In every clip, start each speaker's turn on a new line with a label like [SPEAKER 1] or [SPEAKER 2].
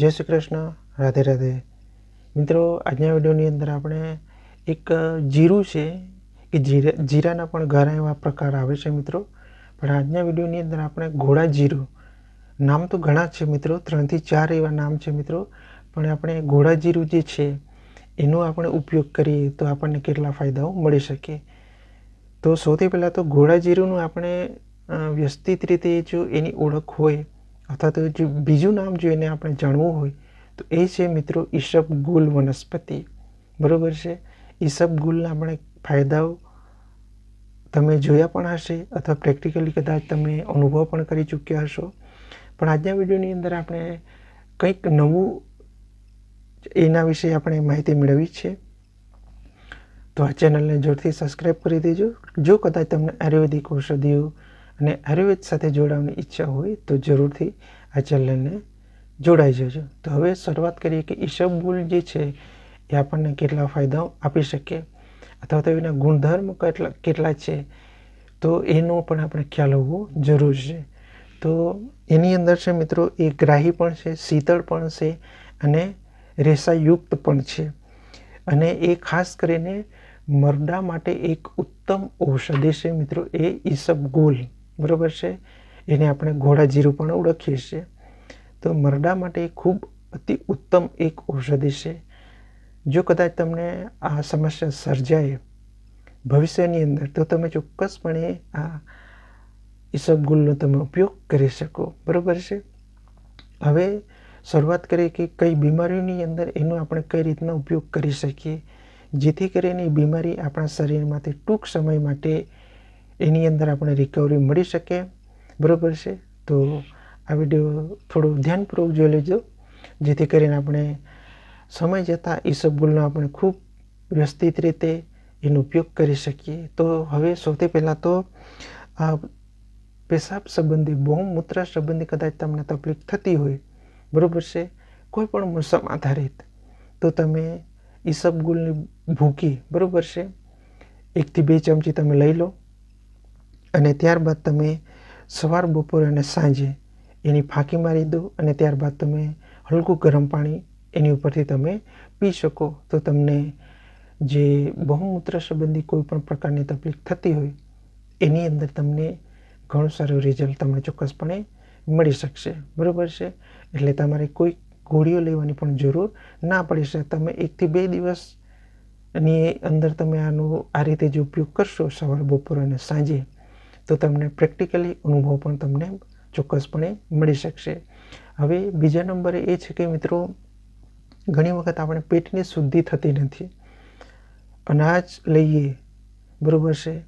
[SPEAKER 1] જય શ્રી કૃષ્ણ, રાધે રાધે. મિત્રો, આજના વિડીયોની અંદર આપણે એક જીરું છે કે જીરા, જીરાના પણ ઘણા એવા પ્રકાર આવે છે મિત્રો. પણ આજના વિડીયોની અંદર આપણે ઘોડા જીરું, નામ તો ઘણા છે મિત્રો, ત્રણથી ચાર એવા નામ છે મિત્રો. પણ આપણે ઘોડા જીરું જે છે, એનો આપણે ઉપયોગ કરીએ તો આપણને કેટલા ફાયદાઓ મળી શકે. તો સૌથી પહેલાં તો ઘોડા જીરુંનું આપણે વ્યવસ્થિત રીતે જો એની ઓળખ હોય અથવા તો જે બીજું નામ જો એને આપણે જાણવું હોય, તો એ છે મિત્રો ઈસબગુલ વનસ્પતિ. બરાબર છે? ઈસબગુલના આપણે ફાયદાઓ તમે જોયા પણ હશે અથવા પ્રેક્ટિકલી કદાચ તમે અનુભવ પણ કરી ચૂક્યા હશો. પણ આજના વિડીયોની અંદર આપણે કંઈક નવું એના વિશે આપણે માહિતી મેળવી છે. તો આ ચેનલને જોરથી સબસ્ક્રાઈબ કરી દેજો. જો કદાચ તમને આયુર્વેદિક ઔષધિઓ અને આયુર્વેદ સાથે જોડાવાની ઈચ્છા હોય તો જરૂરથી આ ચેનલને જોડાઈ જજો. તો હવે શરૂઆત કરીએ કે ઈશબગુલ જે છે, એ આપણને કેટલા ફાયદાઓ આપી શકે અથવા તો એના ગુણધર્મ કેટલા કેટલા છે, તો એનો પણ આપણે ખ્યાલ હોવો જરૂર છે. તો એની અંદર છે મિત્રો, એ ગ્રાહી પણ છે, શીતળ પણ છે અને રેસાયુક્ત પણ છે. અને એ ખાસ કરીને મરડા માટે એક ઉત્તમ ઔષધિ છે મિત્રો, એ ઈસબગુલ. બરોબર છે? એને આપણે ઘોડા જીરું પણ ઓળખીએ છીએ. તો મરડા માટે ખૂબ અતિ ઉત્તમ એક ઔષધિ છે. જો કદાચ તમને આ સમસ્યા સર્જાય ભવિષ્યની અંદર, તો તમે ચોક્કસપણે આ ઈસબગુલનો તમે ઉપયોગ કરી શકો. બરાબર છે? હવે શરૂઆત કરીએ કે કઈ બીમારીની અંદર એનો આપણે કઈ રીતના ઉપયોગ કરી શકીએ, જેથી કરીને એ બીમારી આપણા શરીરમાંથી ટૂંક સમય માટે એની અંદર આપણે રિકવરી મળી શકે. બરાબર છે? તો આ વીડિયો થોડું ધ્યાનપૂર્વક જોઈ લેજો. જેથી કરીને આપણે સમય જતાં ઈસબગુલનો આપણે ખૂબ વ્યવસ્થિત રીતે એનો ઉપયોગ કરી શકીએ. તો હવે સૌથી પહેલાં તો પેશાબ સંબંધી, બહુમૂત્ર સંબંધી કદાચ તમને તકલીફ થતી હોય, બરાબર છે? કોઈ પણ મોસમ આધારિત, તો તમે ઈસબગુલની ભૂકી, બરાબર છે? એકથી બે ચમચી તમે લઈ લો. અને ત્યારબાદ તમે સવાર, બપોર અને સાંજે એની ફાંકી મારી દો અને ત્યારબાદ તમે હલકું ગરમ પાણી એની ઉપરથી તમે પી શકો. તો તમને જે બહુમૂત્ર સંબંધી કોઈ પણ પ્રકારની તકલીફ થતી હોય, એની અંદર તમને ઘણું સારું રિઝલ્ટ તમને ચોક્કસપણે મળી શકશે. બરાબર છે? એટલે તમારે કોઈ ગોળીઓ લેવાની પણ જરૂર ના પડી શકે તમે એકથી બે દિવસની અંદર તમે આનો આ રીતે જો ઉપયોગ કરશો સવાર, બપોર અને સાંજે. તો તમને પ્રેક્ટિકલી અનુભવ પણ તમને ચોક્કસપણે મળી શકશે. હવે બીજા નંબરે એ છે કે મિત્રો, ઘણી વખત આપણે પેટની શુદ્ધિ થતી નથી. અનાજ લઈએ, બરોબર છે?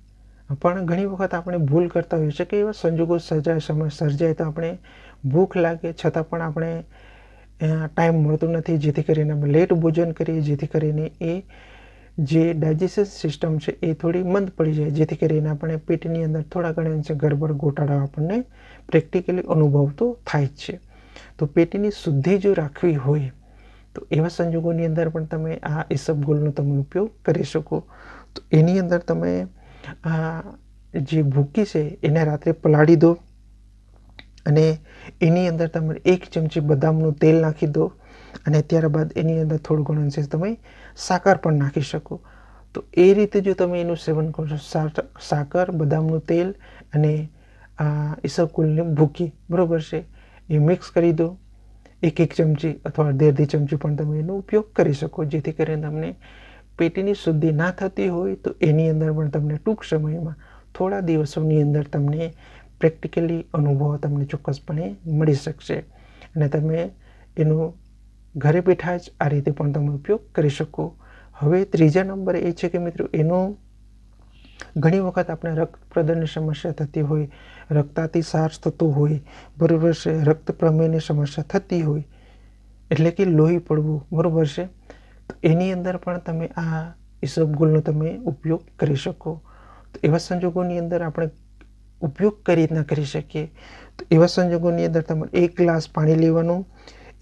[SPEAKER 1] પણ ઘણી વખત આપણે ભૂલ કરતા હોઈએ છીએ કે એવા સંજોગો સર્જાય સમય સર્જાય તો આપણે ભૂખ લાગે છતાં પણ આપણે ટાઈમ મળતો નથી. જેથી કરીને લેટ ભોજન કરીએ, જેથી કરીને એ જે ડાયજેશન સિસ્ટમ છે એ થોડી મંદ પડી જાય, જેથી કરીને આપણે પેટની અંદર થોડા ઘણા અંશે ગરબડ ગોટાળા આપણને પ્રેક્ટિકલી અનુભવ તો થાય જ છે. તો પેટની શુદ્ધિ જો રાખવી હોય, તો એવા સંજોગોની અંદર પણ તમે આ ઇસબગોલનો તમે ઉપયોગ કરી શકો. તો એની અંદર તમે આ જે ભૂકી છે એને રાત્રે પલાળી દો અને એની અંદર તમે એક ચમચી બદામનું તેલ નાખી દો. અને ત્યારબાદ એની અંદર થોડું ઘણું અંશે તમે સાકર પણ નાખી શકો. તો એ રીતે જો તમે એનું સેવન કરશો સાકર, બદામનું તેલ અને આ ઈસબગુલની ભૂકી, બરાબર છે? એ મિક્સ કરી દો. એક એક ચમચી અથવા અડધી અડધી ચમચી પણ તમે એનો ઉપયોગ કરી શકો, જેથી કરીને તમને પેટીની શુદ્ધિ ના થતી હોય તો એની અંદર પણ તમને ટૂંક સમયમાં થોડા દિવસોની અંદર તમને પ્રેક્ટિકલી અનુભવ તમને ચોક્કસપણે મળી શકશે. અને તમે એનો ઘરે બેઠા જ આ રીતે પણ તમે ઉપયોગ કરી શકો. હવે ત્રીજા નંબરે એ છે કે મિત્રો, એનો ઘણી વખત આપણે રક્ત પ્રદરની સમસ્યા થતી હોય રક્તાતિસાર થતો હોય, બરાબર છે, રક્ત પ્રમેયની સમસ્યા થતી હોય, એટલે કે લોહી પડવું, બરાબર છે, તો એની અંદર પણ તમે આ ઈસબગુલનો તમે ઉપયોગ કરી શકો. તો એવા સંજોગોની અંદર આપણે ઉપયોગ કઈ રીતના કરી શકીએ? તો એવા સંજોગોની અંદર તમારે એક ગ્લાસ પાણી લેવાનું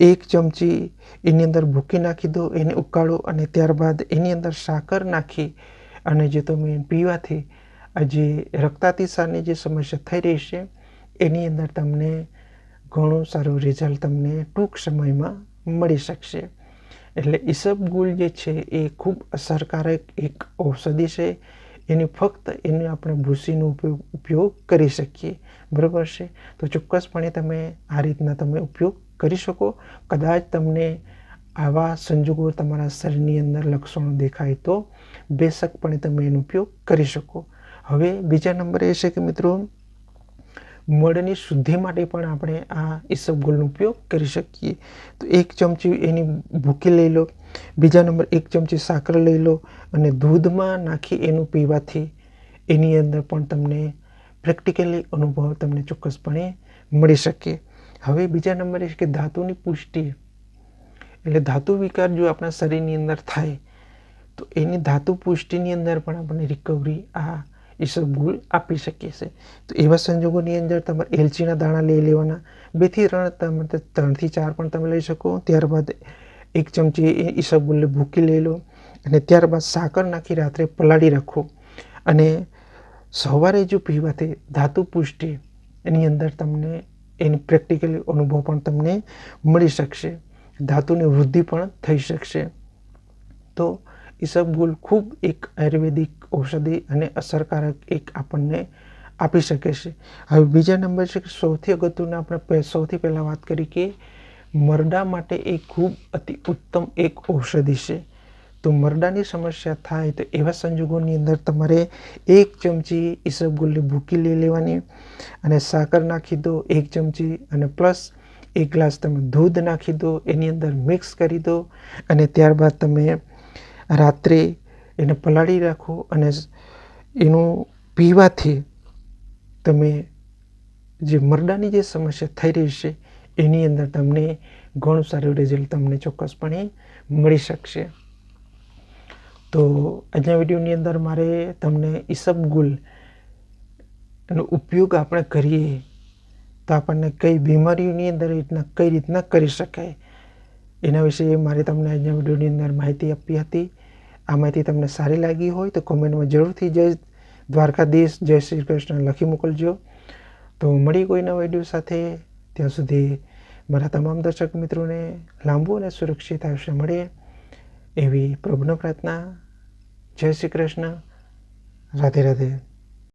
[SPEAKER 1] એક ચમચી એની અંદર ભૂકી નાખી દો, એને ઉકાળો અને ત્યારબાદ એની અંદર સાકર નાખી અને જે તમે પીવાથી જે રક્તાતિસારની જે સમસ્યા થઈ રહી છે, એની અંદર તમને ઘણું સારું રિઝલ્ટ તમને ટૂંક સમયમાં મળી શકશે. એટલે ઈસબગુલ જે છે એ ખૂબ અસરકારક એક ઔષધિ છે. એને ફક્ત એને આપણે ભૂસીનો ઉપયોગ ઉપયોગ કરી શકીએ. બરાબર છે? તો ચોક્કસપણે તમે આ રીતના તમે ઉપયોગ કરી શકો. કદાચ તમને આવા સંજોગો તમારા શરીરની અંદર લક્ષણો દેખાય તો બેશકપણે તમે એનો ઉપયોગ કરી શકો. હવે બીજા નંબરે એ છે કે મિત્રો, મળની શુદ્ધિ માટે પણ આપણે આ ઈસબગોલનો ઉપયોગ કરી શકીએ. તો એક ચમચી એની ભૂકી લઈ લો, બીજા નંબર એક ચમચી સાકર લઈ લો અને દૂધમાં નાખી એનું પીવાથી એની અંદર પણ તમને પ્રેક્ટિકલી અનુભવ તમને ચોક્કસપણે મળી શકે. હવે બીજા નંબરે છે કે ધાતુની પુષ્ટિ. એટલે ધાતુ વિકાર જો આપણા શરીરની અંદર થાય, તો એની ધાતુ પુષ્ટિની અંદર પણ આપણને રિકવરી આ ઈસબગુલ આપી શકીએ છે. તો એવા સંજોગોની અંદર તમારે એલચીના દાણા લઈ લેવાના. બેથી ત્રણ તમે ત્રણથી ચાર પણ તમે લઈ શકો. ત્યારબાદ એક ચમચી એ ઈસબગુલને ભૂકી લઈ લો. અને ત્યારબાદ સાકર નાખી રાત્રે પલાળી રાખો. અને સવારે જો પીવાથી ધાતુ પુષ્ટિ એની અંદર તમને એની પ્રેક્ટિકલી અનુભવ પણ તમને મળી શકશે. ધાતુની વૃદ્ધિ પણ થઈ શકશે. તો ઈસબગુલ ખૂબ એક આયુર્વેદિક ઔષધિ અને અસરકારક એક આપણને આપી શકે છે. હવે બીજા નંબર છે કે સૌથી અગત્યનું આપણે સૌથી પહેલાં વાત કરી કે મરડા માટે એ ખૂબ અતિ ઉત્તમ એક ઔષધિ છે. તો મરડાની સમસ્યા થાય તો એવા સંજોગોની અંદર તમારે એક ચમચી ઈસબગુલની ભૂકી લઈ લેવાની અને સાકર નાખી દો એક ચમચી અને પ્લસ એક ગ્લાસ તમે દૂધ નાખી દો, એની અંદર મિક્સ કરી દો અને ત્યારબાદ તમે રાત્રે એને પલાળી રાખો અને એનું પીવાથી તમે જે મરડાની જે સમસ્યા થઈ રહી છે, એની અંદર તમને ઘણું સારું રિઝલ્ટ તમને ચોક્કસપણે મળી શકશે. તો આજના વિડીયોની અંદર મારે તમને ઈસબગુલ એનો ઉપયોગ આપણે કરીએ તો આપણને કઈ બીમારીઓની અંદર રીતના, કઈ રીતના કરી શકાય એના વિશે મારે તમને આજના વિડીયોની અંદર માહિતી આપી હતી. આ માહિતી તમને સારી લાગી હોય તો કોમેન્ટમાં જરૂરથી જય દ્વારકાધીશ, જય શ્રી કૃષ્ણ લખી મોકલજો. તો મળી કોઈના વીડિયો સાથે. ત્યાં સુધી મારા તમામ દર્શક મિત્રોને લાંબુ અને સુરક્ષિત આયુષ્ય મળે. એવી પ્રભુનો પ્રાર્થના. જય શ્રી કૃષ્ણ. રાધે રાધે.